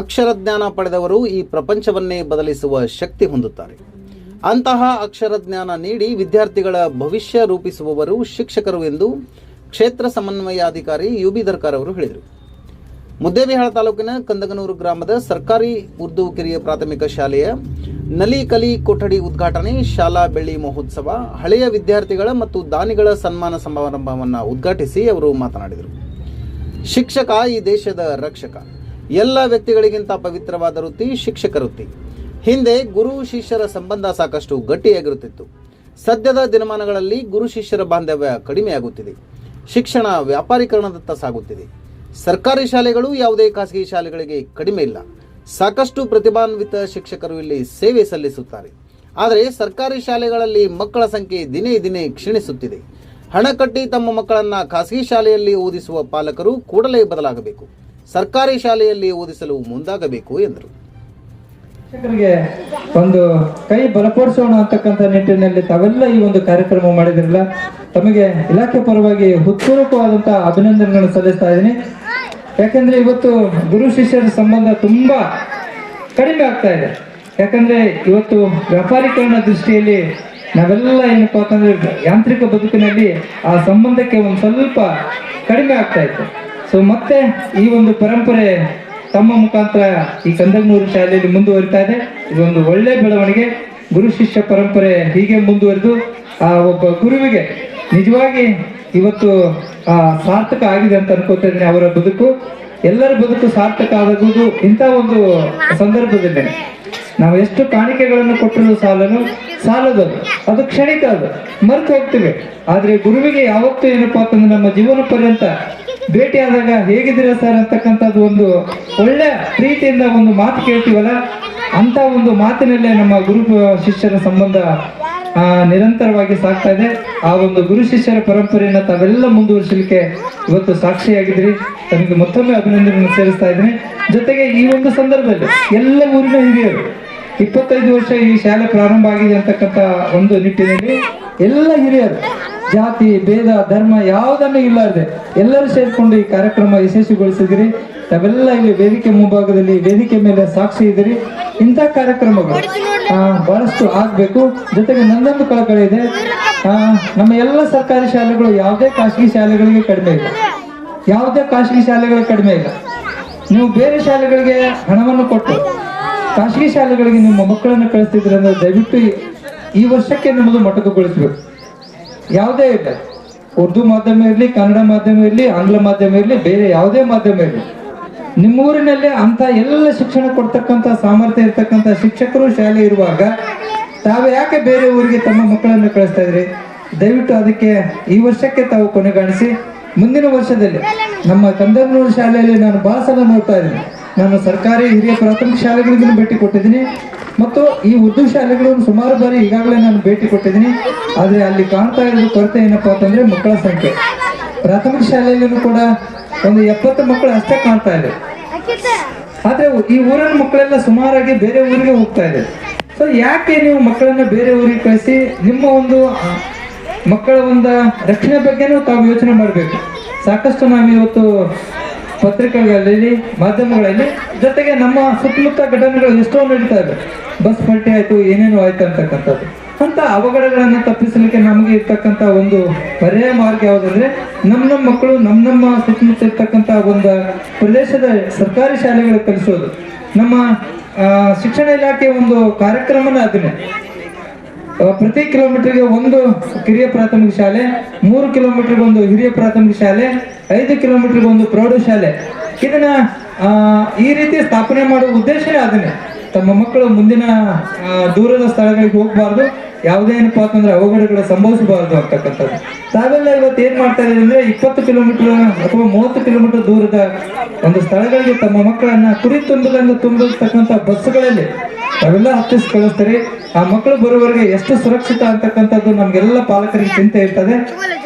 ಅಕ್ಷರ ಜ್ಞಾನ ಪಡೆದವರು ಈ ಪ್ರಪಂಚವನ್ನೇ ಬದಲಿಸುವ ಶಕ್ತಿ ಹೊಂದುತ್ತಾರೆ. ಅಂತಹ ಅಕ್ಷರ ಜ್ಞಾನ ನೀಡಿ ವಿದ್ಯಾರ್ಥಿಗಳ ಭವಿಷ್ಯ ರೂಪಿಸುವವರು ಶಿಕ್ಷಕರು ಎಂದು ಕ್ಷೇತ್ರ ಸಮನ್ವಯಾಧಿಕಾರಿ ಯು ಬಿ ದರ್ಕಾರ್ ಅವರು ಹೇಳಿದರು. ಮುದ್ದೇಬಿಹಾಳ ತಾಲೂಕಿನ ಕಂದಗನೂರು ಗ್ರಾಮದ ಸರ್ಕಾರಿ ಉರ್ದು ಕಿರಿಯ ಪ್ರಾಥಮಿಕ ಶಾಲೆಯ ನಲಿ ಕಲಿ ಕೊಠಡಿ ಉದ್ಘಾಟನೆ, ಶಾಲಾ ಬೆಳ್ಳಿ ಮಹೋತ್ಸವ, ಹಳೆಯ ವಿದ್ಯಾರ್ಥಿಗಳ ಮತ್ತು ದಾನಿಗಳ ಸನ್ಮಾನ ಸಮಾರಂಭವನ್ನು ಉದ್ಘಾಟಿಸಿ ಅವರು ಮಾತನಾಡಿದರು. ಶಿಕ್ಷಕ ಈ ದೇಶದ ರಕ್ಷಕ. ಎಲ್ಲ ವ್ಯಕ್ತಿಗಳಿಗಿಂತ ಪವಿತ್ರವಾದ ವೃತ್ತಿ ಶಿಕ್ಷಕ ವೃತ್ತಿ. ಹಿಂದೆ ಗುರು ಶಿಷ್ಯರ ಸಂಬಂಧ ಸಾಕಷ್ಟು ಗಟ್ಟಿಯಾಗಿರುತ್ತಿತ್ತು. ಸದ್ಯದ ದಿನಮಾನಗಳಲ್ಲಿ ಗುರು ಶಿಷ್ಯರ ಬಾಂಧವ್ಯ ಕಡಿಮೆಯಾಗುತ್ತಿದೆ. ಶಿಕ್ಷಣ ವ್ಯಾಪಾರೀಕರಣದತ್ತ ಸಾಗುತ್ತಿದೆ. ಸರ್ಕಾರಿ ಶಾಲೆಗಳು ಯಾವುದೇ ಖಾಸಗಿ ಶಾಲೆಗಳಿಗೆ ಕಡಿಮೆ ಇಲ್ಲ. ಸಾಕಷ್ಟು ಪ್ರತಿಭಾನ್ವಿತ ಶಿಕ್ಷಕರು ಇಲ್ಲಿ ಸೇವೆ ಸಲ್ಲಿಸುತ್ತಾರೆ. ಆದರೆ ಸರ್ಕಾರಿ ಶಾಲೆಗಳಲ್ಲಿ ಮಕ್ಕಳ ಸಂಖ್ಯೆ ದಿನೇ ದಿನೇ ಕ್ಷೀಣಿಸುತ್ತಿದೆ. ಹಣ ಕಟ್ಟಿ ತಮ್ಮ ಮಕ್ಕಳನ್ನ ಖಾಸಗಿ ಶಾಲೆಯಲ್ಲಿ ಓದಿಸುವ ಪಾಲಕರು ಕೂಡಲೇ ಬದಲಾಗಬೇಕು. ಸರ್ಕಾರಿ ಶಾಲೆಯಲ್ಲಿ ಓದಿಸಲು ಮುಂದಾಗಬೇಕು ಎಂದರು. ಶಿಕ್ಷಕರಿಗೆ ಒಂದು ಕೈ ಬಲಪಡಿಸೋಣ ಅಂತಕ್ಕಂಥ ನಿಟ್ಟಿನಲ್ಲಿ ತಾವೆಲ್ಲ ಈ ಒಂದು ಕಾರ್ಯಕ್ರಮ ಮಾಡಿದ್ರಲ್ಲ, ತಮಗೆ ಇಲಾಖೆ ಪರವಾಗಿ ಹೃತ್ಪೂರ್ವಕವಾದಂತಹ ಅಭಿನಂದನೆಗಳನ್ನು ಸಲ್ಲಿಸ್ತಾ ಇದ್ದೀನಿ. ಯಾಕಂದ್ರೆ ಇವತ್ತು ಗುರು ಶಿಷ್ಯರ ಸಂಬಂಧ ತುಂಬಾ ಕಡಿಮೆ ಆಗ್ತಾ ಇದೆ. ಯಾಕಂದ್ರೆ ಇವತ್ತು ವ್ಯಾಪಾರೀಕರಣ ದೃಷ್ಟಿಯಲ್ಲಿ ನಾವೆಲ್ಲ ಏನಪ್ಪಾ ಅಂತಂದ್ರೆ ಯಾಂತ್ರಿಕ ಬದುಕಿನಲ್ಲಿ ಆ ಸಂಬಂಧಕ್ಕೆ ಒಂದು ಸ್ವಲ್ಪ ಕಡಿಮೆ ಆಗ್ತಾ ಇತ್ತು. ಸೊ ಮತ್ತೆ ಈ ಒಂದು ಪರಂಪರೆ ತಮ್ಮ ಮುಖಾಂತರ ಈ ಕಂದಗನೂರು ಶಾಲೆಯಲ್ಲಿ ಮುಂದುವರಿತಾ ಇದೆ. ಇದೊಂದು ಒಳ್ಳೆ ಬೆಳವಣಿಗೆ. ಗುರು ಶಿಷ್ಯ ಪರಂಪರೆ ಹೀಗೆ ಮುಂದುವರೆದು, ಆ ಒಬ್ಬ ಗುರುವಿಗೆ ನಿಜವಾಗಿ ಇವತ್ತು, ಆ, ಸಾರ್ಥಕ ಆಗಿದೆ ಅಂತ ಅನ್ಕೋತಾ ಇದ್ದೀನಿ ಅವರ ಬದುಕು. ಎಲ್ಲರ ಬದುಕು ಸಾರ್ಥಕ ಆಗುವುದು ಇಂಥ ಒಂದು ಸಂದರ್ಭದಲ್ಲಿ. ನಾವು ಎಷ್ಟು ಕಾಣಿಕೆಗಳನ್ನು ಕೊಟ್ಟರೂ ಸಾಲನು ಸಾಲದು ಅದು ಕ್ಷಣಿಕ ಅದು ಮರೆತು ಹೋಗ್ತೀವಿ. ಆದ್ರೆ ಗುರುವಿಗೆ ಯಾವತ್ತೂ ಏನಪ್ಪಾ ಅಂತಂದ್ರೆ ನಮ್ಮ ಜೀವನ ಪರ್ಯಂತ ಭೇಟಿಯಾದಾಗ ಹೇಗಿದ್ದೀರಾ ಸರ್ ಅಂತಕ್ಕಂಥದ್ದು ಒಂದು ಒಳ್ಳೆ ಪ್ರೀತಿಯಿಂದ ಒಂದು ಮಾತು ಕೇಳ್ತೀವಲ್ಲ? ಅಂತ ಒಂದು ಮಾತಿನಲ್ಲೇ ನಮ್ಮ ಗುರು ಶಿಷ್ಯರ ಸಂಬಂಧ ನಿರಂತರವಾಗಿ ಸಾಕ್ತಾ ಇದೆ. ಆ ಒಂದು ಗುರು ಶಿಷ್ಯರ ಪರಂಪರೆಯನ್ನ ತಾವೆಲ್ಲ ಮುಂದುವರಿಸಲಿಕ್ಕೆ ಇವತ್ತು ಸಾಕ್ಷಿಯಾಗಿದ್ರಿ ತಮಗೆ ಮತ್ತೊಮ್ಮೆ ಅಭಿನಂದನೆ ಸೇರಿಸ್ತಾ ಇದ್ದೀನಿ. ಜೊತೆಗೆ ಈ ಒಂದು ಸಂದರ್ಭದಲ್ಲಿ ಎಲ್ಲ ಊರಿನ ಹಿರಿಯರು, ಇಪ್ಪತ್ತೈದು ವರ್ಷ ಈ ಶಾಲೆ ಪ್ರಾರಂಭ ಆಗಿದೆ ಅಂತಕ್ಕಂಥ ಒಂದು ನಿಟ್ಟಿನಲ್ಲಿ ಎಲ್ಲ ಹಿರಿಯರು, ಜಾತಿ, ಭೇದ, ಧರ್ಮ ಯಾವುದನ್ನು ಇಲ್ಲದೆ ಎಲ್ಲರೂ ಸೇರಿಕೊಂಡು ಈ ಕಾರ್ಯಕ್ರಮ ಯಶಸ್ವಿಗೊಳಿಸಿದ್ರಿ ತಾವೆಲ್ಲ ಇಲ್ಲಿ ವೇದಿಕೆ ಮುಂಭಾಗದಲ್ಲಿ ವೇದಿಕೆ ಮೇಲೆ ಸಾಕ್ಷಿ ಇದ್ದೀರಿ. ಇಂಥ ಕಾರ್ಯಕ್ರಮಗಳು ಬಹಳಷ್ಟು ಆಗ್ಬೇಕು. ಜೊತೆಗೆ ನನ್ನೊಂದು ಕಳಕಳಿ ಇದೆ. ನಮ್ಮ ಎಲ್ಲ ಸರ್ಕಾರಿ ಶಾಲೆಗಳು ಯಾವುದೇ ಖಾಸಗಿ ಶಾಲೆಗಳಿಗೆ ಕಡಿಮೆ ಇಲ್ಲ. ಯಾವುದೇ ಖಾಸಗಿ ಶಾಲೆಗಳಿಗೆ ಕಡಿಮೆ ಇಲ್ಲ. ನೀವು ಬೇರೆ ಶಾಲೆಗಳಿಗೆ ಹಣವನ್ನು ಕೊಟ್ಟು ಖಾಸಗಿ ಶಾಲೆಗಳಿಗೆ ನಿಮ್ಮ ಮಕ್ಕಳನ್ನು ಕಳಿಸ್ತಿದ್ರೆ ಅಂದ್ರೆ ದಯವಿಟ್ಟು ಈ- ಈ ವರ್ಷಕ್ಕೆ ನಿಮ್ಮದು ಮೊಟಕುಗೊಳಿಸ್ಬೇಕು. ಯಾವುದೇ ಇಲ್ಲ. ಉರ್ದು ಮಾಧ್ಯಮ ಇರಲಿ, ಕನ್ನಡ ಮಾಧ್ಯಮ ಇರಲಿ, ಆಂಗ್ಲ ಮಾಧ್ಯಮ ಇರಲಿ, ಬೇರೆ ಯಾವುದೇ ಮಾಧ್ಯಮ ಇರಲಿ. ನಿಮ್ಮೂರಿನಲ್ಲಿ ಅಂತ ಎಲ್ಲ ಶಿಕ್ಷಣ ಕೊಡ್ತಕ್ಕಂಥ ಸಾಮರ್ಥ್ಯ ಇರ್ತಕ್ಕಂಥ ಶಿಕ್ಷಕರು ಶಾಲೆ ಇರುವಾಗ ತಾವು ಯಾಕೆ ಬೇರೆ ಊರಿಗೆ ತಮ್ಮ ಮಕ್ಕಳನ್ನು ಕಳಿಸ್ತಾ ಇದ್ರಿ? ದಯವಿಟ್ಟು ಅದಕ್ಕೆ ಈ ವರ್ಷಕ್ಕೆ ತಾವು ಕೊನೆಗಾಣಿಸಿ. ಮುಂದಿನ ವರ್ಷದಲ್ಲಿ ನಮ್ಮ ಕಂದನೂರು ಶಾಲೆಯಲ್ಲಿ ನಾನು ಸಲ ನೋಡ್ತಾ ಇದ್ದೀನಿ. ನಾನು ಸರ್ಕಾರಿ ಹಿರಿಯ ಪ್ರಾಥಮಿಕ ಶಾಲೆಗಳಿಗೂ ಭೇಟಿ ಕೊಟ್ಟಿದ್ದೀನಿ. ಮತ್ತು ಈ ಉರ್ದು ಶಾಲೆಗಳನ್ನು ಸುಮಾರು ಬಾರಿ ಈಗಾಗಲೇ ನಾನು ಭೇಟಿ ಕೊಟ್ಟಿದ್ದೀನಿ. ಆದರೆ ಅಲ್ಲಿ ಕಾಣ್ತಾ ಇರೋದು ಕೊರತೆ ಏನಪ್ಪಾ ಅಂತಂದರೆ ಮಕ್ಕಳ ಸಂಖ್ಯೆ. ಪ್ರಾಥಮಿಕ ಶಾಲೆಯಲ್ಲೂ ಕೂಡ ಒಂದು ಎಪ್ಪತ್ತು ಮಕ್ಕಳು ಅಷ್ಟೇ ಕಾಣ್ತಾ ಇದೆ. ಆದ್ರೆ ಈ ಊರಿನ ಮಕ್ಕಳೆಲ್ಲ ಸುಮಾರಾಗಿ ಬೇರೆ ಊರಿಗೆ ಹೋಗ್ತಾ ಇದೆ. ಸೊ ಯಾಕೆ ನೀವು ಮಕ್ಕಳನ್ನ ಬೇರೆ ಊರಿಗೆ ಕಳಿಸಿ ನಿಮ್ಮ ಒಂದು ಮಕ್ಕಳ ಒಂದು ರಕ್ಷಣೆ ಬಗ್ಗೆನೂ ತಾವು ಯೋಚನೆ ಮಾಡಬೇಕು. ಸಾಕಷ್ಟು ನಾವು ಇವತ್ತು ಪತ್ರಿಕೆಗಳಲ್ಲಿ ಮಾಧ್ಯಮಗಳಲ್ಲಿ ಜೊತೆಗೆ ನಮ್ಮ ಸುತ್ತಮುತ್ತ ಘಟನೆಗಳು ಎಷ್ಟೋ ನಡೀತಾ ಇದೆ. ಬಸ್ ಪಲ್ಟಿ ಆಯ್ತು ಏನೇನು ಆಯ್ತು ಅಂತಕ್ಕಂಥದ್ದು. ಅಂತ ಅವಘಡಗಳನ್ನು ತಪ್ಪಿಸಲಿಕ್ಕೆ ನಮಗೆ ಇರ್ತಕ್ಕಂಥ ಒಂದು ಪರ್ಯಾಯ ಮಾರ್ಗ ಯಾವುದಂದ್ರೆ ನಮ್ಮ ನಮ್ಮ ಮಕ್ಕಳು, ನಮ್ಮ ನಮ್ಮ ಸುತ್ತಮುತ್ತ ಇರ್ತಕ್ಕಂಥ ಒಂದು ಪ್ರದೇಶದ ಸರ್ಕಾರಿ ಶಾಲೆಗಳು ಕಲಿಸೋದು. ನಮ್ಮ ಶಿಕ್ಷಣ ಇಲಾಖೆ ಒಂದು ಕಾರ್ಯಕ್ರಮನ ಅದನ್ನೇ. ಪ್ರತಿ ಕಿಲೋಮೀಟರ್ಗೆ ಒಂದು ಕಿರಿಯ ಪ್ರಾಥಮಿಕ ಶಾಲೆ, ಮೂರು ಕಿಲೋಮೀಟರ್ಗೆ ಒಂದು ಹಿರಿಯ ಪ್ರಾಥಮಿಕ ಶಾಲೆ, ಐದು ಕಿಲೋಮೀಟರ್ಗೆ ಒಂದು ಪ್ರೌಢಶಾಲೆ ಇದನ್ನ ಈ ರೀತಿ ಸ್ಥಾಪನೆ ಮಾಡುವ ಉದ್ದೇಶನೇ ಅದನ್ನೇ. ತಮ್ಮ ಮಕ್ಕಳು ಮುಂದಿನ ದೂರದ ಸ್ಥಳಗಳಿಗೆ ಹೋಗಬಾರ್ದು. ಯಾವುದೇ ಏನಪ್ಪಾ ಅಂತಂದ್ರೆ ಅವಘಡಗಳು ಸಂಭವಿಸಬಾರದು ಅಂತಕ್ಕಂಥದ್ದು ತಾವೆಲ್ಲ ಇವತ್ತು ಏನ್ ಮಾಡ್ತಾ ಇದ್ದಾರೆ ಅಂದ್ರೆ ಇಪ್ಪತ್ತು ಕಿಲೋಮೀಟರ್ ಅಥವಾ ಮೂವತ್ತು ಕಿಲೋಮೀಟರ್ ದೂರದ ಒಂದು ಸ್ಥಳಗಳಿಗೆ ತಮ್ಮ ಮಕ್ಕಳನ್ನ ಕುರಿ ತುಂಬಲನ್ನು ತುಂಬತಕ್ಕಂಥ ಬಸ್ಗಳಲ್ಲಿ ಅವೆಲ್ಲ ಹತ್ತಿಸಿ ಕಳಿಸ್ತಾರೆ ಆ ಮಕ್ಕಳು ಬರುವವರೆಗೆ ಎಷ್ಟು ಸುರಕ್ಷಿತ ಅಂತಕ್ಕಂಥದ್ದು ನಮ್ಗೆಲ್ಲ ಪಾಲಕರಿಗೆ ಚಿಂತೆ ಇರ್ತದೆ.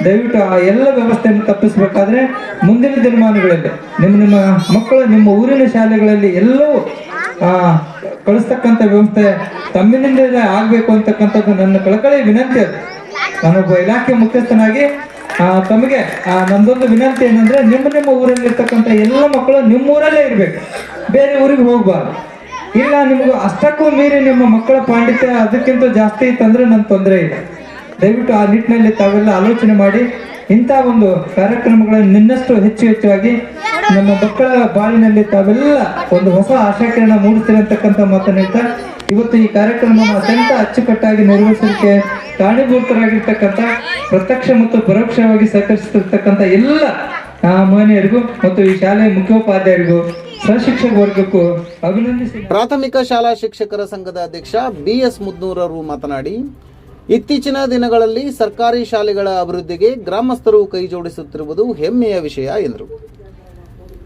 ದಯವಿಟ್ಟು ಆ ಎಲ್ಲ ವ್ಯವಸ್ಥೆಯನ್ನು ತಪ್ಪಿಸಬೇಕಾದ್ರೆ ಮುಂದಿನ ದಿನಮಾನಗಳಲ್ಲಿ ನಿಮ್ಮ ನಿಮ್ಮ ಮಕ್ಕಳು ನಿಮ್ಮ ಊರಿನ ಶಾಲೆಗಳಲ್ಲಿ ಎಲ್ಲವೂ ಕಳಿಸ್ತಕ್ಕಂಥ ವ್ಯವಸ್ಥೆ ತಮ್ಮಿನಿಂದ ಆಗಬೇಕು ಅಂತಕ್ಕಂಥದ್ದು ನನ್ನ ಕಳಕಳಿ ವಿನಂತಿ ಅದು. ನಾನೊಬ್ಬ ಇಲಾಖೆ ಮುಖ್ಯಸ್ಥನಾಗಿ ತಮಗೆ ಆ, ನಂದೊಂದು ವಿನಂತಿ ಏನಂದ್ರೆ ನಿಮ್ಮ ನಿಮ್ಮ ಊರಲ್ಲಿ ಇರ್ತಕ್ಕಂಥ ಎಲ್ಲ ಮಕ್ಕಳು ನಿಮ್ಮ ಊರಲ್ಲೇ ಇರ್ಬೇಕು. ಬೇರೆ ಊರಿಗೆ ಹೋಗ್ಬಾರ್ದು. ಇಲ್ಲ ನಿಮಗೂ ಅಷ್ಟಕ್ಕೂ ಮೀರಿ ನಿಮ್ಮ ಮಕ್ಕಳ ಪಾಂಡಿತ್ಯ ಅದಕ್ಕಿಂತ ಜಾಸ್ತಿ ಇತ್ತಂದ್ರೆ ನನ್ನ ತೊಂದರೆ ಇಲ್ಲ. ದಯವಿಟ್ಟು ಆ ನಿಟ್ಟಿನಲ್ಲಿ ತಾವೆಲ್ಲ ಆಲೋಚನೆ ಮಾಡಿ ಇಂಥ ಒಂದು ಕಾರ್ಯಕ್ರಮಗಳನ್ನು ನಿನ್ನಷ್ಟು ಹೆಚ್ಚು ಹೆಚ್ಚಾಗಿ ನಮ್ಮ ಮಕ್ಕಳ ಬಾಳಿನಲ್ಲಿ ತಾವೆಲ್ಲ ಒಂದು ಹೊಸ ಆಶಾಕಿರಣ ಮಾತನ್ನ ಹೇಳ್ತಾ, ಇವತ್ತು ಈ ಕಾರ್ಯಕ್ರಮವನ್ನು ಅತ್ಯಂತ ಅಚ್ಚುಕಟ್ಟಾಗಿ ನಿರ್ವಹಿಸಲಿಕ್ಕೆ ಕಾರಣೀಭೂತರಾಗಿರ್ತಕ್ಕಂಥ, ಪ್ರತ್ಯಕ್ಷ ಮತ್ತು ಪರೋಕ್ಷವಾಗಿ ಸಹಕರಿಸುತ್ತಿರ್ತಕ್ಕಂಥ ಎಲ್ಲ ಮಾನ್ಯರಿಗೂ ಮತ್ತು ಈ ಶಾಲೆಯ ಮುಖ್ಯೋಪಾಧ್ಯಾಯರಿಗೂ ಸಹಶಿಕ್ಷಕ ವರ್ಗಕ್ಕೂ ಪ್ರಾಥಮಿಕ ಶಾಲಾ ಶಿಕ್ಷಕರ ಸಂಘದ ಅಧ್ಯಕ್ಷ ಬಿ ಎಸ್ ಮುದ್ನೂರರು ಮಾತನಾಡಿ, ಇತ್ತೀಚಿನ ದಿನಗಳಲ್ಲಿ ಸರ್ಕಾರಿ ಶಾಲೆಗಳ ಅಭಿವೃದ್ಧಿಗೆ ಗ್ರಾಮಸ್ಥರು ಕೈ ಜೋಡಿಸುತ್ತಿರುವುದು ಹೆಮ್ಮೆಯ ವಿಷಯ ಎಂದರು.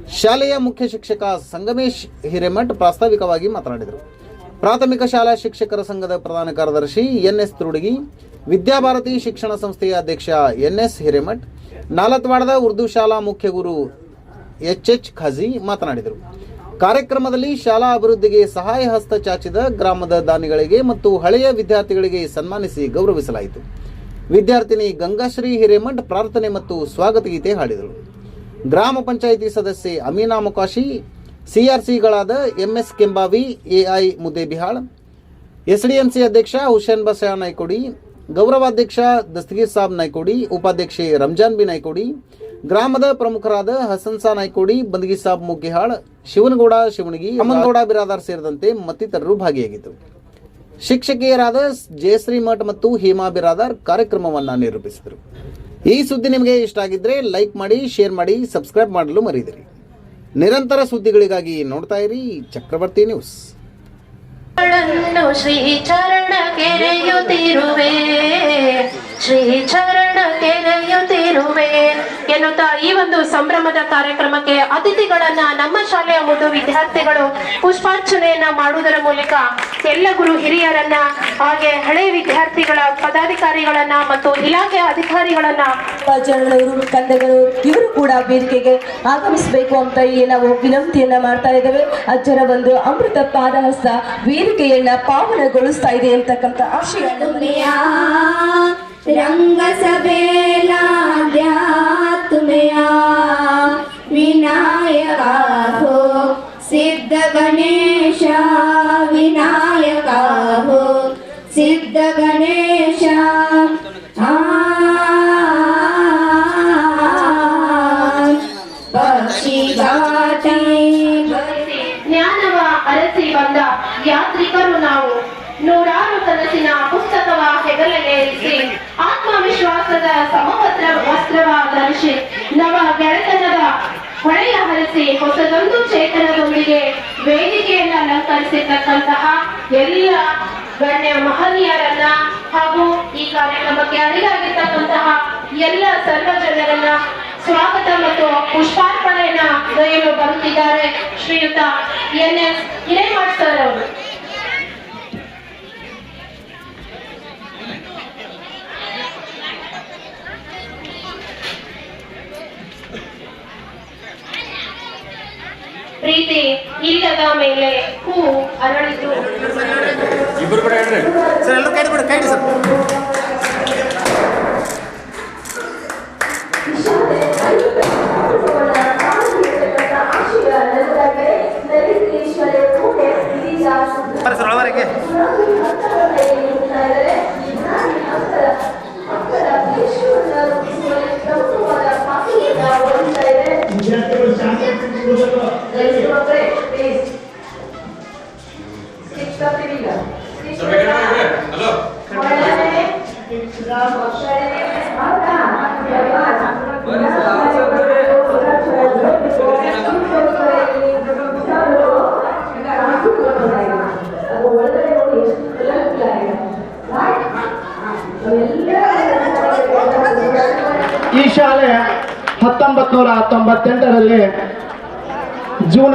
ಶಾಲೆಯ ಮುಖ್ಯ ಶಿಕ್ಷಕ ಸಂಗಮೇಶ್ ಹಿರೇಮಠ್ ಪ್ರಾಸ್ತಾವಿಕವಾಗಿ ಮಾತನಾಡಿದರು. ಪ್ರಾಥಮಿಕ ಶಾಲಾ ಶಿಕ್ಷಕರ ಸಂಘದ ಪ್ರಧಾನ ಕಾರ್ಯದರ್ಶಿ ಎನ್ಎಸ್ ತುರುಡಗಿ, ವಿದ್ಯಾಭಾರತಿ ಶಿಕ್ಷಣ ಸಂಸ್ಥೆಯ ಅಧ್ಯಕ್ಷ ಎನ್ಎಸ್ ಹಿರೇಮಠ್, ನಾಲತ್ವಾಡದ ಉರ್ದು ಶಾಲಾ ಮುಖ್ಯ ಗುರು ಎಚ್ ಎಚ್ ಖಾಜಿ ಮಾತನಾಡಿದರು. ಕಾರ್ಯಕ್ರಮದಲ್ಲಿ ಶಾಲಾ ಅಭಿವೃದ್ಧಿಗೆ ಸಹಾಯ ಹಸ್ತ ಚಾಚಿದ ಗ್ರಾಮದ ದಾನಿಗಳಿಗೆ ಮತ್ತು ಹಳೆಯ ವಿದ್ಯಾರ್ಥಿಗಳಿಗೆ ಸನ್ಮಾನಿಸಿ ಗೌರವಿಸಲಾಯಿತು. ವಿದ್ಯಾರ್ಥಿನಿ ಗಂಗಾಶ್ರೀ ಹಿರೇಮಠ್ ಪ್ರಾರ್ಥನೆ ಮತ್ತು ಸ್ವಾಗತ ಗೀತೆ ಹಾಡಿದರು. ಗ್ರಾಮ ಪಂಚಾಯಿತಿ ಸದಸ್ಯೆ Amina Mukashi, ಸಿಆರ್ಸಿಗಳಾದ MS Kembavi, AI Muddebihal SDMC ಅಧ್ಯಕ್ಷ ಹುಸೇನ್ ಬಸಯ್ಯ ನಾಯ್ಕೊಡಿ, ಗೌರವಾಧ್ಯಕ್ಷ ದಸ್ತಗೀರ್ ಸಾಬ್ ನಾಯ್ಕೋಡಿ, ಉಪಾಧ್ಯಕ್ಷೆ ರಂಜಾನ್ ಬಿ ನಾಯ್ಕೋಡಿ, ಗ್ರಾಮದ ಪ್ರಮುಖರಾದ ಹಸನ್ ಸಾ ನಾಯ್ಕೋಡಿ, ಬಂದಗಿ ಸಾಬ್ ಮುಗ್ಗಿಹಾಳ್, ಶಿವನಗೌಡ, ಶಿವಣಗಿ ಅಮನ್ಗೌಡ ಬಿರಾದಾರ್ ಸೇರಿದಂತೆ ಮತ್ತಿತರರು ಭಾಗಿಯಾಗಿದ್ದರು. ಶಿಕ್ಷಕಿಯರಾದ ಜಯಶ್ರೀ ಮಠ್ ಮತ್ತು ಹೇಮಾ ಬಿರಾದಾರ್ ಕಾರ್ಯಕ್ರಮವನ್ನ ನಿರೂಪಿಸಿದರು. ಈ ಸುದ್ದಿ ನಿಮಗೆ ಇಷ್ಟ ಆಗಿದ್ರೆ ಲೈಕ್ ಮಾಡಿ, ಶೇರ್ ಮಾಡಿ, ಸಬ್ಸ್ಕ್ರೈಬ್ ಮಾಡಲು ಮರೀದಿರಿ ನಿರಂತರ ಸುದ್ದಿಗಳಿಗಾಗಿ ನೋಡ್ತಾ ಇರಿ ಚಕ್ರವರ್ತಿ ನ್ಯೂಸ್. ಶ್ರೀ ಚರಣ ಶ್ರೀ ಚರಣ ಎನ್ನುತ್ತಾ ಈ ಒಂದು ಸಂಭ್ರಮದ ಕಾರ್ಯಕ್ರಮಕ್ಕೆ ಅತಿಥಿಗಳನ್ನ ನಮ್ಮ ಶಾಲೆಯ ಮುದ್ದು ವಿದ್ಯಾರ್ಥಿಗಳು ಪುಷ್ಪಾರ್ಚನೆಯನ್ನ ಮಾಡುವುದರ ಮೂಲಕ ಎಲ್ಲ ಗುರು ಹಿರಿಯರನ್ನ ಹಾಗೆ ಹಳೆ ವಿದ್ಯಾರ್ಥಿಗಳ ಪದಾಧಿಕಾರಿಗಳನ್ನ ಮತ್ತು ಇಲಾಖೆ ಅಧಿಕಾರಿಗಳನ್ನ ಜಗಳೂರು ಕಂದಗಳು ಇವರು ಕೂಡ ವೇದಿಕೆಗೆ ಆಗಮಿಸಬೇಕು ಅಂತ ಈ ನಾವು ವಿನಂತಿಯನ್ನ ಮಾಡ್ತಾ ಇದ್ದೇವೆ. ಅಜ್ಜರ ಒಂದು ಅಮೃತ ಪಾದಹಸ್ತ ವೇದಿಕೆಯನ್ನ ಪಾವನಗೊಳಿಸ್ತಾ ಇದೆ ಅಂತಕ್ಕಂಥ ಆಶಯ. ರಂಗಸಭೆಲಾ ವಿನಾಯಕ ಸಿದ್ಧ ಗಣೇಶ ಧರಿಸಿ ನವ ಗೆಳೆತನದ ಹೊಳೆಯ ಹರಿಸಿ ಹೊಸದೊಂದು ಚೇತನದೊಂದಿಗೆ ವೇದಿಕೆಯನ್ನು ಅಲಂಕರಿಸಿರ್ತಕ್ಕಂತಹ ಎಲ್ಲ ಗಣ್ಯ ಮಹನೀಯರನ್ನ ಹಾಗೂ ಈ ಕಾರ್ಯಕ್ರಮಕ್ಕೆ ಅರಿಗಾಗಿರ್ತಕ್ಕಂತಹ ಎಲ್ಲ ಸರ್ವ ಜನರನ್ನ ಸ್ವಾಗತ ಮತ್ತು ಪುಷ್ಪಾರ್ಪಣೆಯನ್ನ ಬರುತ್ತಿದ್ದಾರೆ ಶ್ರೀಯುತ ಎನ್ ಎಸ್ ಹಿರೇಮಠ್ ಸರ್ ಅವರು. ಪ್ರೀತಿ ಇಲ್ಲದ ಮೇಲೆ ಹೂ ಅರಳಿತು ತೊಂಬತ್ತೆಂಟರಲ್ಲಿ ಜೂನ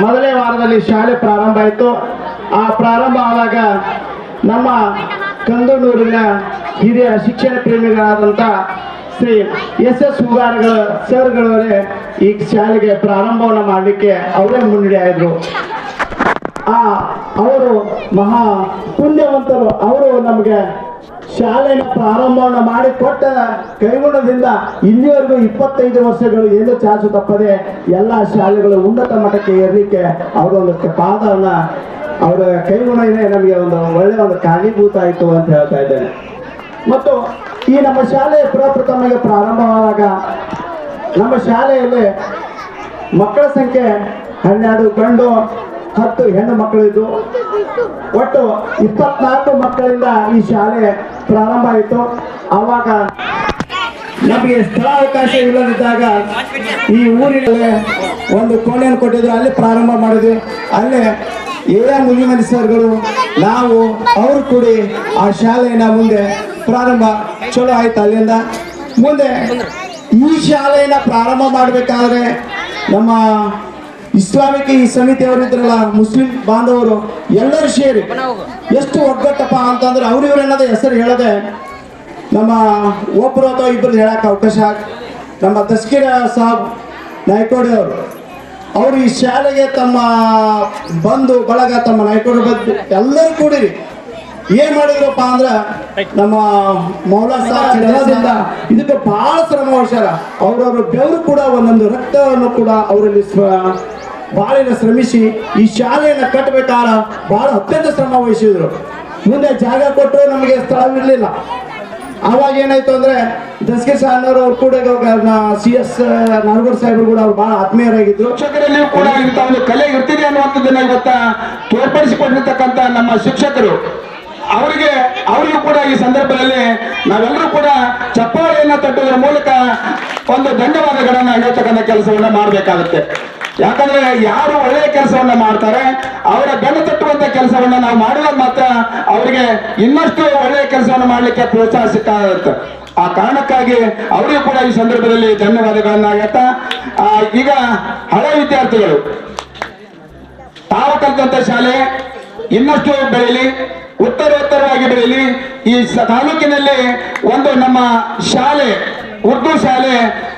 ಮೊದಲನೇ ವಾರದಲ್ಲಿ ಶಾಲೆ ಪ್ರಾರಂಭ ಆಯಿತು. ಆ ಪ್ರಾರಂಭ ಆದಾಗ ನಮ್ಮ ಕಂದನೂರಿನ ಹಿರಿಯ ಶಿಕ್ಷಣ ಪ್ರೇಮಿಗಳಾದಂಥ ಶ್ರೀ ಎಸ್ ಎಸ್ ಹುಗಾರ್ಗಳ ಸರ್ಗಳವರೇ ಈ ಶಾಲೆಗೆ ಪ್ರಾರಂಭವನ್ನು ಮಾಡಲಿಕ್ಕೆ ಅವರೇ ಮುನ್ನಡೆ ಆಯಿದ್ರು. ಆ, ಅವರು ಮಹಾ ಪುಣ್ಯವಂತರು. ಅವರು ನಮಗೆ ಶಾಲೆಯ ಪ್ರಾರಂಭವನ್ನು ಮಾಡಿಕೊಟ್ಟ ಕೈಗುಣದಿಂದ ಇಲ್ಲಿವರೆಗೂ ಇಪ್ಪತ್ತೈದು ವರ್ಷಗಳು ಏನು ಚಾಚು ತಪ್ಪದೆ ಎಲ್ಲ ಶಾಲೆಗಳು ಉನ್ನತ ಮಟ್ಟಕ್ಕೆ ಏರಲಿಕ್ಕೆ ಅವರೊಂದು ಪಾದವನ್ನ, ಅವರ ಕೈಗುಣನೇ ನಮಗೆ ಒಂದು ಒಳ್ಳೆಯ ಒಂದು ಕಾರಣೀಭೂತ ಆಯಿತು ಅಂತ ಹೇಳ್ತಾ ಇದ್ದೇನೆ. ಮತ್ತು ಈ ನಮ್ಮ ಶಾಲೆ ಪ್ರಪ್ರಥಮಗೆ ಪ್ರಾರಂಭವಾದಾಗ ನಮ್ಮ ಶಾಲೆಯಲ್ಲಿ ಮಕ್ಕಳ ಸಂಖ್ಯೆ ಹನ್ನೆರಡು ಗಂಡು, ಹತ್ತು ಹೆಣ್ಣು ಮಕ್ಕಳು ಇದ್ದು ಒಟ್ಟು ಇಪ್ಪತ್ನಾಲ್ಕು ಮಕ್ಕಳಿಂದ ಈ ಶಾಲೆ ಪ್ರಾರಂಭ ಆಯಿತು. ಆವಾಗ ನಮಗೆ ಸ್ಥಳಾವಕಾಶ ಇಲ್ಲದಿದ್ದಾಗ ಈ ಊರಿನಲ್ಲಿ ಒಂದು ಕೋಣೆಯನ್ನು ಕೊಟ್ಟಿದ್ರು. ಅಲ್ಲಿ ಪ್ರಾರಂಭ ಮಾಡಿದ್ವಿ. ಅಲ್ಲೇ ಎ ಎಂ ಮುನಿಮನಿ ಸರ್ಗಳು, ನಾವು, ಅವರು ಕೂಡಿ ಆ ಶಾಲೆಯನ್ನ ಮುಂದೆ ಪ್ರಾರಂಭ ಚಲೋ ಆಯ್ತು ಅಲ್ಲಿಂದ. ಮುಂದೆ ಈ ಶಾಲೆಯನ್ನ ಪ್ರಾರಂಭ ಮಾಡಬೇಕಾದ್ರೆ ನಮ್ಮ ಇಸ್ಲಾಮಿಕ್ ಈ ಸಮಿತಿಯವರು ಇದ್ರಲ್ಲ ಮುಸ್ಲಿಂ ಬಾಂಧವರು ಎಲ್ಲರೂ ಸೇರಿ. ಎಷ್ಟು ಒಗ್ಗಟ್ಟಪ್ಪ ಅಂತಂದ್ರೆ ಅವ್ರು ಇವ್ರು ಅನ್ನೋದು ಹೆಸರು ಹೇಳದೆ ನಮ್ಮ ಒಬ್ಬರು ಅಥವಾ ಇಬ್ಬರು ಹೇಳಕ್ಕೆ ಅವಕಾಶ ನಮ್ಮ ತಸ್ಕೀರ ಸಾಬ್ ನಾಯ್ಕೋಡಿ ಅವರು. ಅವರು ಈ ಶಾಲೆಗೆ ತಮ್ಮ ಬಂಧು ಬಳಗ ತಮ್ಮ ನಾಯ್ಕೋಡಿ ಬಂದು ಎಲ್ಲರೂ ಕೂಡಿರಿ. ಏನ್ ಮಾಡಿದ್ರಪ್ಪ ಅಂದ್ರ ನಮ್ಮ ಮೌಲಾ ಸಾಹೇಬ್ ನೆಲದಿಂದ ಇದಕ್ಕೆ ಬಹಳ ಶ್ರಮ ವಹಿಸ್ಯಾರ. ಅವ್ರವ್ರ ಬೆವರು ಕೂಡ ಒಂದೊಂದು ರಕ್ತವನ್ನು ಕೂಡ ಅವರಲ್ಲಿ ಸ್ವ- ಬಾಳಿನ ಶ್ರಮಿಸಿ ಈ ಶಾಲೆಯನ್ನು ಕಟ್ಟಬೇಕಾದ ಬಹಳ ಅತ್ಯಂತ ಶ್ರಮ ವಹಿಸಿದ್ರು. ಮುಂದೆ ಜಾಗ ಕೊಟ್ಟರು ನಮಗೆ ಸ್ಥಳವಿರಲಿಲ್ಲ. ಆವಾಗ ಏನಾಯ್ತು ಅಂದ್ರೆ ದಸ್ಗೆ ಸಾಹನವರು ಅವ್ರು ಕೂಡ ಸಿ ಎಸ್ ನಾಲ್ಗೂರ್ ಸಾಹೇಬರು ಕೂಡ ಅವ್ರು ಬಹಳ ಆತ್ಮೀಯರಾಗಿದ್ರು. ಶಿಕ್ಷಕರಲ್ಲಿಯೂ ಕೂಡ ಇಂಥ ಒಂದು ಕಲೆ ಇರ್ತಿದೆ ಅನ್ನುವಂಥದ್ದನ್ನ ಇವತ್ತ ತೋರ್ಪಡಿಸಿಕೊಂಡಿರ್ತಕ್ಕಂಥ ನಮ್ಮ ಶಿಕ್ಷಕರು. ಅವರಿಗೆ, ಅವರಿಗೂ ಕೂಡ ಈ ಸಂದರ್ಭದಲ್ಲಿ ನಾವೆಲ್ಲರೂ ಕೂಡ ಚಪ್ಪಾಳೆಯನ್ನ ತಟ್ಟುವುದರ ಮೂಲಕ ಒಂದು ಧನ್ಯವಾದಗಳನ್ನ ಹೇಳ್ತಕ್ಕಂಥ ಕೆಲಸವನ್ನ ಮಾಡಬೇಕಾಗುತ್ತೆ. ಯಾಕಂದ್ರೆ ಯಾರು ಒಳ್ಳೆಯ ಕೆಲಸವನ್ನ ಮಾಡ್ತಾರೆ ಅವರ ಬೆನ್ನು ತಟ್ಟುವಂತ ಕೆಲಸವನ್ನ ನಾವು ಮಾಡಿದಾಗ ಮಾತ್ರ ಅವರಿಗೆ ಇನ್ನಷ್ಟು ಒಳ್ಳೆಯ ಕೆಲಸವನ್ನು ಮಾಡಲಿಕ್ಕೆ ಪ್ರೋತ್ಸಾಹ ಸಿಕ್ಕಾಗುತ್ತೆ ಆ ಕಾರಣಕ್ಕಾಗಿ ಅವರಿಗೂ ಕೂಡ ಈ ಸಂದರ್ಭದಲ್ಲಿ ಧನ್ಯವಾದಗಳನ್ನ ಆ, ಈಗ ಹಳೆ ವಿದ್ಯಾರ್ಥಿಗಳು. ತಾವು ಕಲಿತಂತ ಶಾಲೆ ಇನ್ನಷ್ಟು ಬೆಳೆಯಲಿ ಉತ್ತರೋತ್ತರವಾಗಿ ಬೆಳೆಯಲಿ ಈ ತಾಲೂಕಿನಲ್ಲಿ ಒಂದು ನಮ್ಮ ಶಾಲೆ ಉರ್ದು ಶಾಲೆ,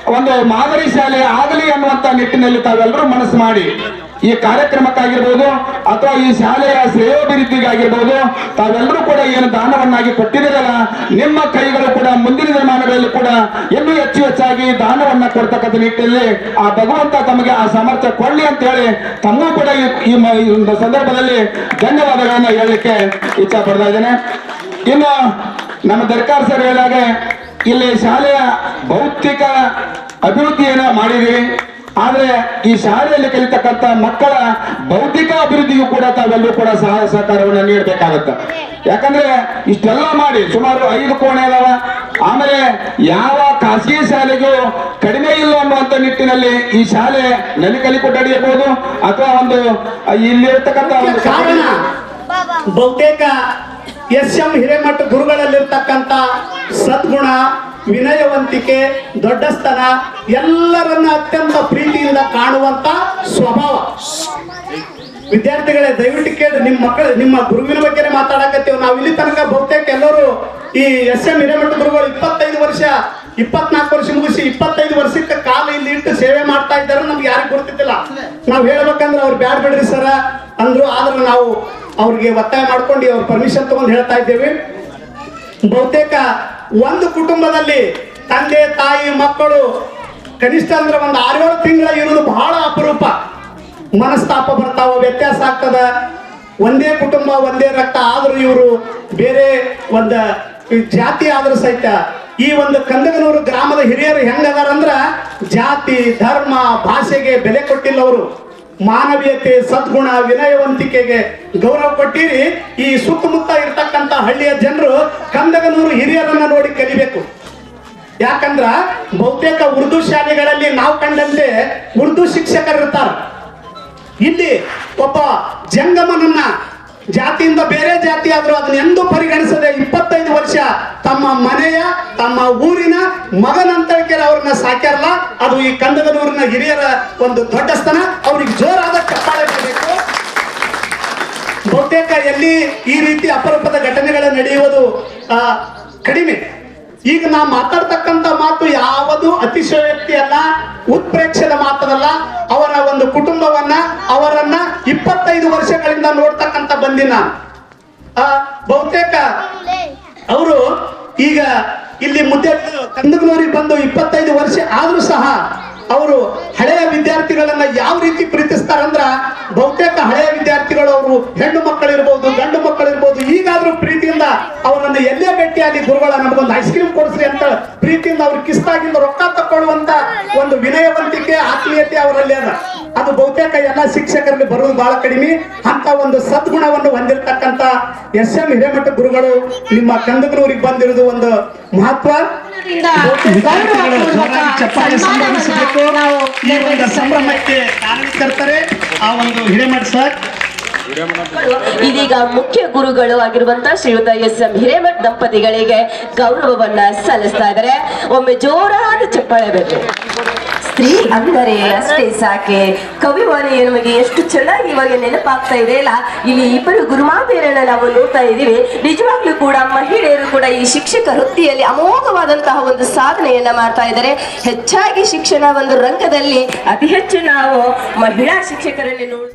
ಒಂದು ಮಾದರಿ ಶಾಲೆ ಆಗಲಿ ಅನ್ನುವಂತ ನಿಟ್ಟಿನಲ್ಲಿ ತಾವೆಲ್ಲರೂ ಮನಸ್ಸು ಮಾಡಿ. ಈ ಕಾರ್ಯಕ್ರಮಕ್ಕಾಗಿರ್ಬೋದು ಅಥವಾ ಈ ಶಾಲೆಯ ಶ್ರೇಯೋಭಿವೃದ್ಧಿಗಾಗಿರ್ಬೋದು, ತಾವೆಲ್ಲರೂ ಕೂಡ ಏನು ದಾನವನ್ನಾಗಿ ಕೊಟ್ಟಿದ್ದೀರಲ್ಲ, ನಿಮ್ಮ ಕೈಗಳು ಕೂಡ ಮುಂದಿನ ದಿನಮಾನಗಳಲ್ಲಿ ಕೂಡ ಇನ್ನೂ ಹೆಚ್ಚು ಹೆಚ್ಚಾಗಿ ದಾನವನ್ನ ಕೊಡ್ತಕ್ಕಂಥ ನಿಟ್ಟಿನಲ್ಲಿ ಆ ಭಗವಂತ ತಮಗೆ ಆ ಸಾಮರ್ಥ್ಯ ಕೊಡಲಿ ಅಂತ ಹೇಳಿ ತಮ್ಮೂ ಕೂಡ ಈ- ಒಂದು ಸಂದರ್ಭದಲ್ಲಿ ಧನ್ಯವಾದಗಳನ್ನ ಹೇಳಲಿಕ್ಕೆ ಇಚ್ಛೆ ಪಡ್ತಾ ಇನ್ನು ನಮ್ಮ ದರ್ಕಾರ್ ಸರ್ ಹೇಳಿದಾಗ ಇಲ್ಲಿ ಶಾಲೆಯ ಭೌತಿಕ ಅಭಿವೃದ್ಧಿಯನ್ನ ಮಾಡಿದ್ವಿ ಆದರೆ ಈ ಶಾಲೆಯಲ್ಲಿ ಕಲಿತಕ್ಕಂಥ ಮಕ್ಕಳ ಬೌದ್ಧಿಕ ಅಭಿವೃದ್ಧಿಗೂ ಕೂಡ ತಾವೆಲ್ಲರೂ ಕೂಡ ಸಹಾಯ ಸಹಕಾರವನ್ನು ನೀಡಬೇಕಾಗತ್ತೆ. ಯಾಕಂದ್ರೆ ಇಷ್ಟೆಲ್ಲ ಮಾಡಿ ಸುಮಾರು ಐದು ಕೋಣೆ ಅದಾವ. ಆಮೇಲೆ ಯಾವ ಖಾಸಗಿ ಶಾಲೆಗೂ ಕಡಿಮೆ ಇಲ್ಲ ಅನ್ನುವಂಥ ನಿಟ್ಟಿನಲ್ಲಿ ಈ ಶಾಲೆ ನಲಿಕಲಿ ಕೊಠಡಿ ಅಡಿಯಬಹುದು ಅಥವಾ ಒಂದು ಇಲ್ಲಿರ್ತಕ್ಕಂಥ ಬಹುತೇಕ ಎಸ್ ಎಂ ಹಿರೇಮಠ ಗುರುಗಳಲ್ಲಿರ್ತಕ್ಕಂಥ ಸದ್ಗುಣ, ವಿನಯವಂತಿಕೆ ದೊಡ್ಡಸ್ತನ ಎಲ್ಲರನ್ನ ಅತ್ಯಂತ ಪ್ರೀತಿಯಿಂದ ಕಾಣುವಂತ ಸ್ವಭಾವ. ವಿದ್ಯಾರ್ಥಿಗಳೇ, ದಯವಿಟ್ಟು ಕೇಳಿ ನಿಮ್ಮ ಮಕ್ಕಳು, ನಿಮ್ಮ ಗುರುವಿನ ಬಗ್ಗೆ ಮಾತಾಡಕತ್ತೀವಿ. ನಾವು ಇಲ್ಲಿ ತನಕ ಬಹುತೇಕ ಎಲ್ಲರೂ ಈ ಎಸ್ ಎಂ ಹಿರೇಮಠ ಗುರುಗಳು ಇಪ್ಪತ್ತೈದು ವರ್ಷ ಇಪ್ಪತ್ನಾಲ್ಕು ವರ್ಷ ಮುಗಿಸಿ ಇಪ್ಪತ್ತೈದು ವರ್ಷಕ್ಕೆ ಕಾಲ ಇಲ್ಲಿ ಇಟ್ಟು ಸೇವೆ ಮಾಡ್ತಾ ಇದ್ದಾರೆ ನಮ್ಗೆ ಯಾರಿಗೂ ಗೊತ್ತಿದ್ದಿಲ್ಲ. ನಾವು ಹೇಳ್ಬೇಕಂದ್ರೆ ಅವ್ರು ಬ್ಯಾಡ್ ಬಿಡ್ರಿ ಸರ ಅಂದ್ರು, ಆದ್ರೆ ನಾವು ಅವ್ರಿಗೆ ಒತ್ತಾಯ ಮಾಡ್ಕೊಂಡು ಅವ್ರ ಪರ್ಮಿಷನ್ ತಗೊಂಡು ಹೇಳ್ತಾ ಇದ್ದೇವೆ. ಬಹುತೇಕ ಒಂದು ಕುಟುಂಬದಲ್ಲಿ ತಂದೆ, ತಾಯಿ, ಮಕ್ಕಳು ಕನಿಷ್ಠ ಅಂದ್ರೆ ಒಂದು ಆರೇಳು ತಿಂಗಳ ಇರೋದು ಬಹಳ ಅಪರೂಪ. ಮನಸ್ತಾಪ ಬರ್ತಾವ, ವ್ಯತ್ಯಾಸ ಆಗ್ತದ. ಒಂದೇ ಕುಟುಂಬ, ಒಂದೇ ರಕ್ತ, ಆದ್ರೂ ಇವರು ಬೇರೆ ಒಂದು ಜಾತಿ ಆದ್ರೂ ಸಹಿತ ಈ ಒಂದು ಕಂದಗನೂರು ಗ್ರಾಮದ ಹಿರಿಯರು ಹೆಂಗದಾರಂದ್ರ ಜಾತಿ, ಧರ್ಮ, ಭಾಷೆಗೆ ಬೆಲೆ ಕೊಟ್ಟಿಲ್ಲ ಅವರು ಮಾನವೀಯತೆ, ಸದ್ಗುಣ, ವಿನಯವಂತಿಕೆಗೆ ಗೌರವ ಕೊಟ್ಟಿರಿ. ಈ ಸುತ್ತಮುತ್ತ ಇರ್ತಕ್ಕಂಥ ಹಳ್ಳಿಯ ಜನರು ಕಂದಗನೂರು ಹಿರಿಯರನ್ನ ನೋಡಿ ಕಲಿಬೇಕು. ಯಾಕಂದ್ರ ಬಹುತೇಕ ಉರ್ದು ಶಾಲೆಗಳಲ್ಲಿ ನಾವು ಕಂಡಂತೆ ಉರ್ದು ಶಿಕ್ಷಕರು ಇರ್ತಾರ ಇಲ್ಲಿ ಒಬ್ಬ ಜಂಗಮನನ್ನ ಜಾತಿಯಿಂದ ಬೇರೆ ಜಾತಿ ಆದ್ರೂ ಅದನ್ನ ಎಂದು ಪರಿಗಣಿಸದೆ ಇಪ್ಪತ್ತೈದು ವರ್ಷ ತಮ್ಮ ಮನೆಯ, ತಮ್ಮ ಊರಿನ ಮಗನಂತರಕ್ಕೆ ಅವ್ರನ್ನ ಸಾಕ್ಯಾರಲ್ಲ, ಅದು ಈ ಕಂದಗನೂರಿನ ಹಿರಿಯರ ಒಂದು ದೊಡ್ಡ ಸ್ಥಾನ. ಅವ್ರಿಗೆ ಜೋರಾದ ಚಪ್ಪಾಳೆ ಬರಬೇಕು ಬಹುತೇಕ ಎಲ್ಲಿ ಈ ರೀತಿ ಅಪರೂಪದ ಘಟನೆಗಳು ನಡೆಯುವುದು ಕಡಿಮೆ. ಈಗ ನಾ ಮಾತಾಡ್ತಕ್ಕಂತ ಮಾತು ಯಾವುದು ಅತಿಶಯೋಕ್ತಿ ಅಲ್ಲ, ಉತ್ಪ್ರೇಕ್ಷದ ಮಾತದಲ್ಲ ಅವರ ಒಂದು ಕುಟುಂಬವನ್ನ, ಅವರನ್ನ ಇಪ್ಪತ್ತೈದು ವರ್ಷಗಳಿಂದ ನೋಡ್ತಕ್ಕಂತ ಬಂದಿನ ಆ, ಬಹುತೇಕ ಅವರು ಈಗ ಇಲ್ಲಿ ಮುದ್ದೆ ಕಂದಗನೂರಿಗೆ ಬಂದು ಇಪ್ಪತ್ತೈದು ವರ್ಷ ಆದ್ರೂ ಸಹ ಅವರು ಹಳೆಯ ವಿದ್ಯಾರ್ಥಿಗಳನ್ನ ಯಾವ ರೀತಿ ಪ್ರೀತಿಸ್ತಾರಂದ್ರ ಬಹುತೇಕ ಹಳೆಯ ವಿದ್ಯಾರ್ಥಿಗಳು ಅವರು ಹೆಣ್ಣು ಮಕ್ಕಳಿರ್ಬೋದು ಗಂಡು ಮಕ್ಕಳಿರ್ಬೋದು ಈಗಾದ್ರೂ ಪ್ರೀತಿಯಿಂದ ಅವರನ್ನು ಎಲ್ಲೇ ಭೇಟಿಯಾಗಿ ಗುರುಗಳ ನಮಗೊಂದು ಐಸ್ ಕ್ರೀಮ್ ಕೊಡಿಸ್ರಿ ಅಂತ ಪ್ರೀತಿಯಿಂದ ಅವ್ರ ಕಿಸ್ತಾಗಿಂದ ರೊಕ್ಕ ತಕ್ಕೊಳ್ಳುವಂತ ಒಂದು ವಿನಯವಂತಿಕೆ ಆತ್ಮೀಯತೆ ಅವರಲ್ಲಿ ಅದ. ಅದು ಬಹುತೇಕ ಎಲ್ಲ ಶಿಕ್ಷಕರಲ್ಲಿ ಬರುವುದು ಬಹಳ ಕಡಿಮೆ. ಅಂತ ಒಂದು ಸದ್ಗುಣವನ್ನು ಹೊಂದಿರತಕ್ಕಂತ ಎಸ್ ಎಂ ಹಿರೇಮಠ ಗುರುಗಳು ನಿಮ್ಮ ಕಂದಗನೂರಿಗೆ ಬಂದಿರೋದು ಒಂದು ಮಹತ್ವ. ಚಪ್ಪಾಳೆ ಸಂಭ್ರಮಿಸಬೇಕು ಈ ಒಂದು ಸಂಭ್ರಮಕ್ಕೆ ಕಾರಣಕರ್ತರೆ ಆ ಒಂದು ಹಿರೇಮಠ ಸರ್. ಇದೀಗ ಮುಖ್ಯ ಗುರುಗಳು ಆಗಿರುವಂತಹ ಶ್ರೀಯುತ ಎಸ್ ಎಂ ಹಿರೇಮಠ್ ದಂಪತಿಗಳಿಗೆ ಗೌರವವನ್ನ ಸಲ್ಲಿಸ್ತಾ ಇದ್ದಾರೆ. ಒಮ್ಮೆ ಜೋರಾದ ಚಪ್ಪಾಳೆ ಬೇಕು ಸ್ತ್ರೀ ಅಂದರೆ ಅಷ್ಟೇ ಸಾಕೆ. ಕವಿವಾಣಿ ನಮಗೆ ಎಷ್ಟು ಚೆನ್ನಾಗಿ ಇವಾಗ ನೆನಪಾಗ್ತಾ ಇದೆ ಅಲ್ಲ? ಇಲ್ಲಿ ಇಬ್ಬರು ಗುರುಮಾತೆಯರನ್ನ ನಾವು ನೋಡ್ತಾ ಇದ್ದೀವಿ. ನಿಜವಾಗ್ಲೂ ಕೂಡ ಮಹಿಳೆಯರು ಕೂಡ ಈ ಶಿಕ್ಷಕ ವೃತ್ತಿಯಲ್ಲಿ ಅಮೋಘವಾದಂತಹ ಒಂದು ಸಾಧನೆಯನ್ನ ಮಾಡ್ತಾ ಇದ್ದಾರೆ. ಹೆಚ್ಚಾಗಿ ಶಿಕ್ಷಣ ಒಂದು ರಂಗದಲ್ಲಿ ಅತಿ ಹೆಚ್ಚು ನಾವು ಮಹಿಳಾ ಶಿಕ್ಷಕರಲ್ಲಿ ನೋಡ್